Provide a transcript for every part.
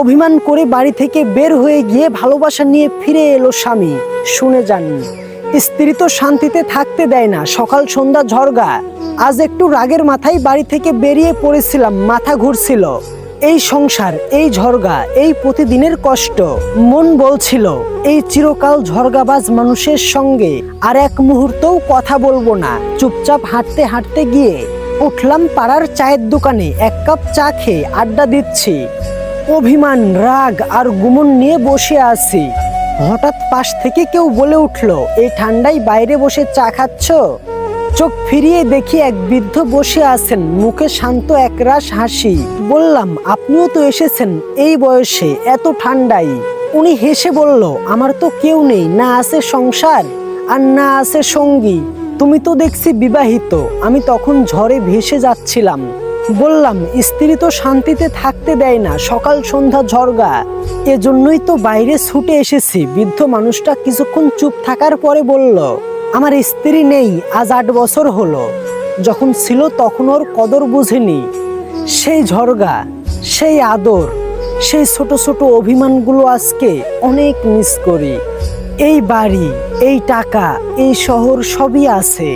অভিমান করে বাড়ি থেকে বের হয়ে গিয়ে ভালোবাসা নিয়ে ফিরে এলো স্বামী। শুনে যান, স্ত্রী তো শান্তিতে থাকতে দেয় না, সকাল সন্ধ্যা ঝরগা আজ একটু রাগের মাথায় বাড়ি থেকে বেরিয়ে পড়েছিলাম, মাথা ঘুরছিল। এই সংসার, এই ঝরগা এই প্রতিদিনের কষ্ট, মন বলছিল, এই চিরকাল ঝরগাবাজ মানুষের সঙ্গে আর এক মুহূর্তও কথা বলব না। চুপচাপ হাঁটতে হাঁটতে গিয়ে উঠলাম পাড়ার চায়ের দোকানে, এক কাপ চা খেয়ে আড্ডা দিচ্ছি। অভিমান, রাগ আর গুমন নিয়ে বসে আছি। হঠাৎ পাশ থেকে কেউ বলে উঠল, এই ঠান্ডায় বাইরে বসে চা খাচ্ছ? চোখ ফিরিয়ে দেখি এক বৃদ্ধ বসে আছেন, মুখে শান্ত একরাশ হাসি। বললাম, আপনিও তো এসেছেন এই বয়সে, এত ঠান্ডায়। উনি হেসে বলল, আমার তো কেউ নেই, না আছে সংসার আর না আছে সঙ্গী। তুমি তো দেখছি বিবাহিত, আমি তখন ঝড়ে ভেসে যাচ্ছিলাম। বললাম, স্ত্রী তো শান্তিতে থাকতে দেয় না, সকাল সন্ধ্যা ঝরগা। এজন্যই তো বাইরে ছুটে এসেছি, বৃদ্ধ মানুষটা কিছুক্ষণ চুপ থাকার পরে বলল, আমার স্ত্রী নেই, আজ আট বছর হলো। যখন ছিল তখন ওর কদর বুঝিনি। সেই ঝরগা, সেই আদর, সেই ছোট ছোট অভিমানগুলো আজকে অনেক মিস করি। এই বাড়ি, এই টাকা, এই শহর সবই আছে,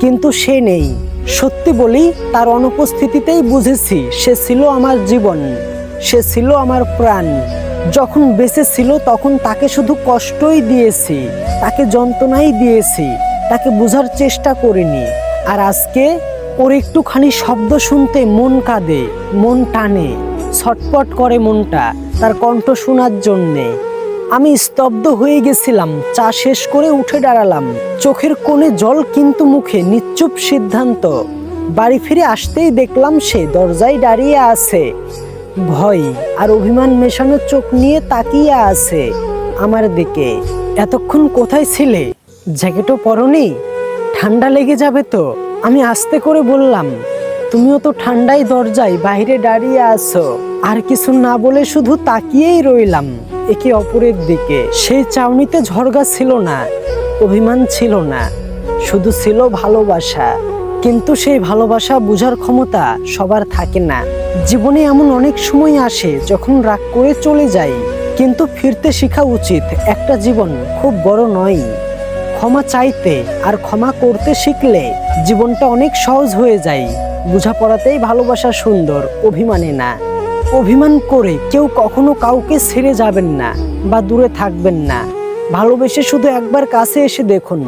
কিন্তু সে নেই। সত্যি বলি, তার অনুপস্থিতিতেই বুঝেছি সে ছিল আমার জীবন, সে ছিল আমার প্রাণ। যখন বেঁচে ছিল তখন তাকে শুধু কষ্টই দিয়েছি, তাকে যন্ত্রণাই দিয়েছি, তাকে বোঝার চেষ্টা করিনি। আর আজকে ওর একটুখানি শব্দ শুনতে মন কাঁদে, মন টানে, ছটপট করে মনটা, তার কণ্ঠ শোনার জন্যে। আমি স্তব্ধ হয়ে গেছিলাম, চা শেষ করে উঠে দাঁড়ালাম। চোখের কোণে জল কিন্তু মুখে, নিশ্চুপ সিদ্ধান্ত। বাড়ি ফিরে আসতেই দেখলাম সে দরজায় দাঁড়িয়ে আছে। ভয় আর অভিমান মেশানো চোখ নিয়ে তাকিয়ে আছে আমার দিকে। এতক্ষণ কোথায় ছিলে? জ্যাকেটও পরনি? ঠান্ডা লেগে যাবে তো? আমি আস্তে করে বললাম, তুমিও তো ঠান্ডায় দরজায় বাইরে দাঁড়িয়ে আছো। আর কিছু না বলে শুধু তাকিয়েই রইলাম। একে অপরের দিকে। সেই চাউনিতে ঝরগা ছিল না, অভিমান ছিল না, শুধু ছিল ভালোবাসা। কিন্তু সেই ভালোবাসা বোঝার ক্ষমতা সবার থাকে না। জীবনে এমন অনেক সময় আসে যখন রাগ করে চলে যাই, কিন্তু ফিরতে শেখা উচিত একটা জীবন খুব বড় নয়। ক্ষমা চাইতে আর ক্ষমা করতে শিখলে জীবনটা অনেক সহজ হয়ে যায়। বোঝাপড়াতেই ভালোবাসা সুন্দর, অভিমানে না। অভিমান করে কেউ কখনো কাউকে ছেড়ে যাবেন না বা দূরে থাকবেন না। ভালোবেসে শুধু একবার কাছে এসে দেখুন,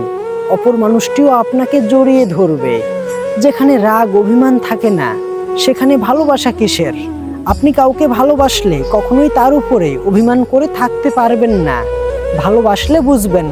অপর মানুষটিও আপনাকে জড়িয়ে ধরবে। যেখানে রাগ, অভিমান থাকে না, সেখানে ভালোবাসা কিসের? আপনি কাউকে ভালোবাসলে কখনোই তার উপরে অভিমান করে থাকতে পারবেন না। ভালোবাসলে বুঝবেন।